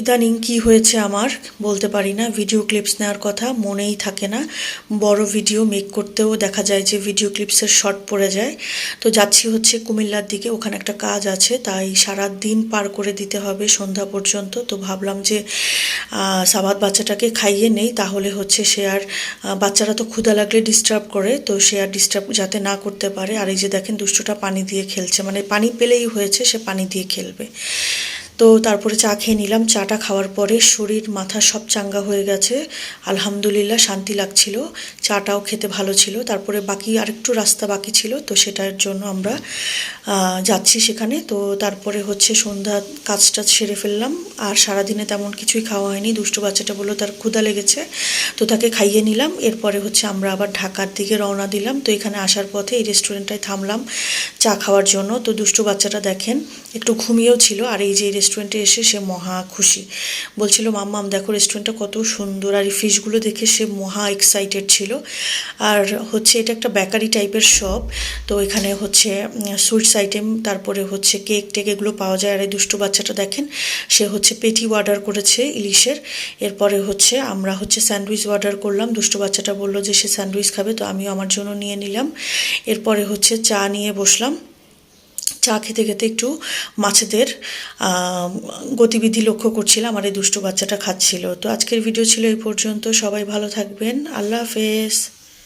ইদানিং কি হয়েছে আমার বলতে পারি না ভিডিও ক্লিপস নেওয়ার কথা মনেই থাকে না। বড় ভিডিও মেক করতেও দেখা যায় যে ভিডিও ক্লিপসের শর্ট পড়ে যায়। তো যাচ্ছি হচ্ছে কুমিল্লার দিকে, ওখানে একটা কাজ আছে, তাই সারা দিন পার করে দিতে হবে সন্ধ্যা পর্যন্ত। তো ভাবলাম যে সাবাদ বাচ্চাটাকে খাইয়ে নেই, তাহলে হচ্ছে সে আর বাচ্চারা তো ক্ষুধা লাগলে ডিস্টার্ব করে, তো সে আর ডিস্টার্ব যাতে না করতে পারে। আর এই যে দেখেন দুষ্টুটা পানি দিয়ে খেলছে মানে পানি পেলেই হয়েছে, সে পানি দিয়ে খেলবে। তো তারপরে চা খেয়ে নিলাম। চাটা খাওয়ার পরে শরীর, মাথা সব চাঙ্গা হয়ে গেছে। আলহামদুলিল্লাহ শান্তি লাগছিল। চাটাও খেতে ভালো ছিল। তারপরে বাকি আরেকটু রাস্তা বাকি ছিল, তো সেটার জন্য আমরা যাচ্ছি সেখানে। তো তারপরে হচ্ছে সন্ধ্যা কাজটা সেরে ফেললাম। আর সারাদিনে তেমন কিছুই খাওয়া হয়নি। দুষ্টু বাচ্চাটা বলল তার ক্ষুদা লেগেছে। তো তাকে খাইয়ে নিলাম। এরপরে হচ্ছে আমরা আবার ঢাকার দিকে রওনা দিলাম। তো এখানে আসার পথে এই রেস্টুরেন্টটায় থামলাম চা খাওয়ার জন্য। তো দুষ্টু বাচ্চাটা দেখেন, একটু ঘুমিয়েও ছিল। আর এই যে রেস্টুরেন্টে এসে সে মহা খুশি। বলছিল মাম্মাম দেখো রেস্টুরেন্টটা কত সুন্দর। আর এই ফিশগুলো দেখে সে মহা এক্সাইটেড ছিল। আর হচ্ছে এটা একটা বেকারি টাইপের শপ তো এখানে হচ্ছে সুইটস আইটেম তারপরে হচ্ছে কেক টেক এগুলো পাওয়া যায়। আর এই দুষ্টু বাচ্চাটা দেখেন, সে হচ্ছে পেটি অর্ডার করেছে ইলিশের। এরপরে হচ্ছে আমরা হচ্ছে স্যান্ডউইচ অর্ডার করলাম। দুষ্টু বাচ্চাটা বলল যে, সে স্যান্ডউইচ খাবে, তো আমিও আমার জন্য নিয়ে নিলাম। এরপরে হচ্ছে চা নিয়ে বসলাম। চা খেতে খেতে একটু মাছেদের গতিবিধি লক্ষ্য করছিলাম, আর এই দুষ্টু বাচ্চাটা খাচ্ছিল। তো আজকের ভিডিও ছিল এই পর্যন্ত। সবাই ভালো থাকবেন। আল্লাহ হাফেজ।